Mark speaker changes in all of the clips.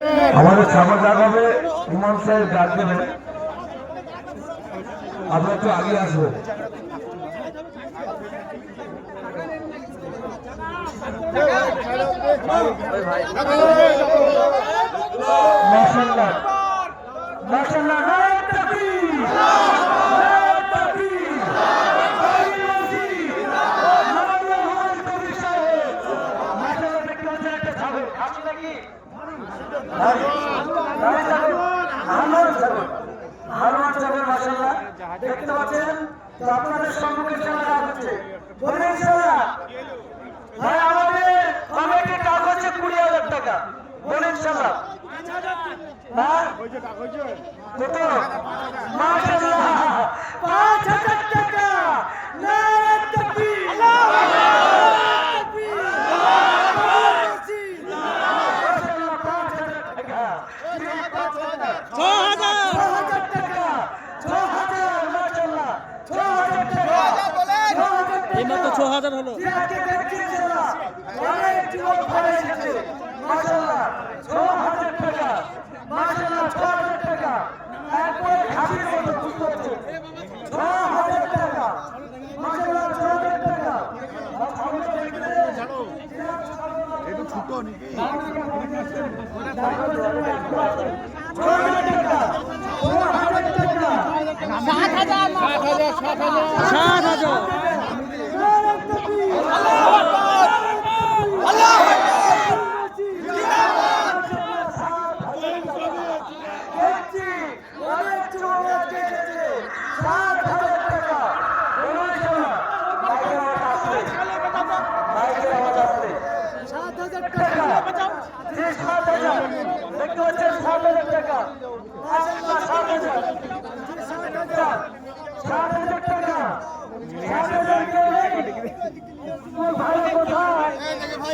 Speaker 1: আমাদের সামনে হবে ইমাম সাহেব ডাক দেবেন আপনারা একটু আগে আসবেন মাশাআল্লাহ। মাশাআল্লাহ। তাকবীর সাহেব মাশাআল্লাহ। দেখতে পাচ্ছেন কুড়ি হাজার টাকা বলে ইনশাআল্লাহ হ্যাঁ কত মাশাআল্লাহ পাঁচ টাকা নারায়ে তাকবীর মাশাআল্লাহ পাঁচ হাজার টাকা ছ হাজার টাকা ছ হাজার মাশাআল্লাহ ছ হাজার টাকা ছ হাজার টাকা
Speaker 2: এইমাত্র ছ হাজার হলো
Speaker 1: সিরাজকে দেখছিস না অনেক যুবক ঘরে এসেছে মাশাআল্লাহ ছ হাজার টাকা মাশাআল্লাহ ছ হাজার টাকা একবারে খাবির মতো বুঝতে পারছ ছ হাজার টাকা মাশাআল্লাহ ছ হাজার টাকা আর সামনে দেখতে
Speaker 3: একটু ছোট নাকি
Speaker 1: ছ হাজার ছ হাজার।
Speaker 2: সাত হাজার
Speaker 1: দেখছি অনেক যুবক আজকে এসেছে সাত হাজার টাকা বলুন শোনা বাইকের আওয়াজ আসছে বাইকের আওয়াজ আসছে সাত হাজার টাকা জি সাত হাজার দেখতে পাচ্ছেন সাত হাজার টাকা মাশাআল্লাহ সাত হাজার সাত হাজার সাত হাজার টাকা সাত হাজার কেউ নেই তোর ভাই কোথায় সাত হাজার একটু পিছিয়ে যান সাত হাজার
Speaker 3: এসো এসো এসো
Speaker 1: সাত হাজার সাত হাজার
Speaker 3: আগে ধরেন এটা আগে ধরেন ছাগল বড় করেন
Speaker 1: সাত হাজার টাকা
Speaker 3: আর কত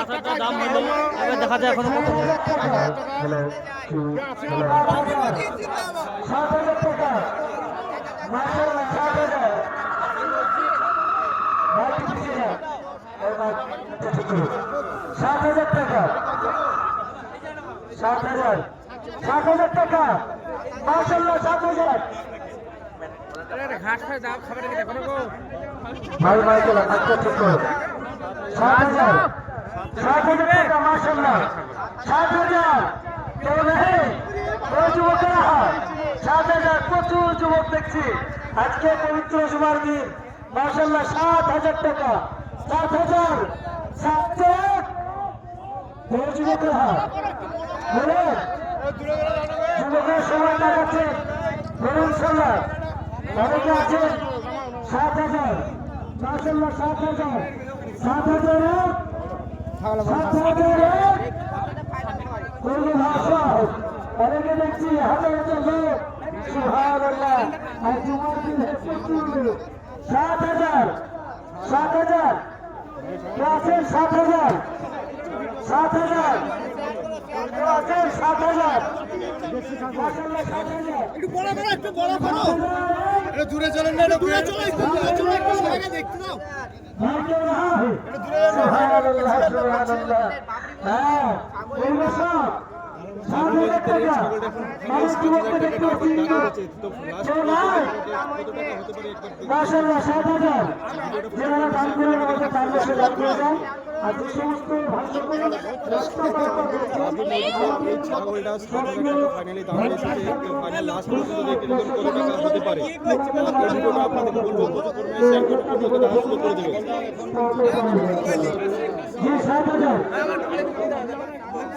Speaker 2: হাজার দাম হলো এবার দেখা যায় এখনও কত
Speaker 1: সাত হাজার টাকা সাত হাজার। সাত হাজার টাকা সাত সাত হাজার ভাই ভাই চলো আজকে ঠিক করো সাত হাজার। সাত হাজার টাকা মাসাল্লাহ সাত হাজার কেউ নেই। ও যুবকেরা সাত হাজার, প্রচুর যুবক দেখছি। আজকে পবিত্র সুমার দিন। মাসাল্লাহ সাত হাজার টাকা। সাত হাজার, সাত যুবকেরা বলে যুবকের সময় লাগাচ্ছেন বলুন সাল্লাহ অনেকে আছেন সাত হাজার। মাসাল্লাহ সাত হাজার। সাত হাজার। অনেকে দেখছি হাজার হাজার লোক। সাত হাজার সাত হাজার। আছেন সাত হাজার। সাত হাজার। আছেন সাত হাজার।
Speaker 3: একটু বড় করো একটু বড় করো। এটা দূরে চলেন না এটা দূরে চলো একটু দূরে চলো একটু দেখতে দাও হ্যাঁ
Speaker 1: মাসাল্লাহ সাত হাজার যারা দান করে আমাদের তার বসে দান করে দেন আর যে সমস্ত জি সাত হাজার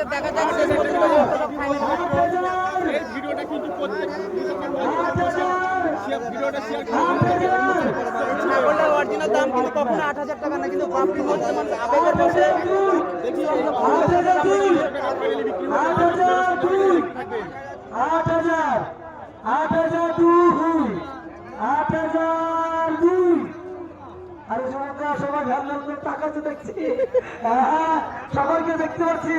Speaker 1: হাজার
Speaker 2: দেখা যাবে
Speaker 3: এই ভিডিওটা কিন্তু প্রত্যেক ভিডিওটা শেয়ার
Speaker 4: ছাগলটার অরিজিনাল দাম কিন্তু কখনো আট হাজার টাকা না কিন্তু বাপরি বর্তমান আবেগের বসে
Speaker 1: আট হাজার আট হাজার দুই আট হাজার দুই আরে সবাই সবাই ভাবলাম টাকা তো দেখছি হ্যাঁ, সবাইকে দেখতে পাচ্ছি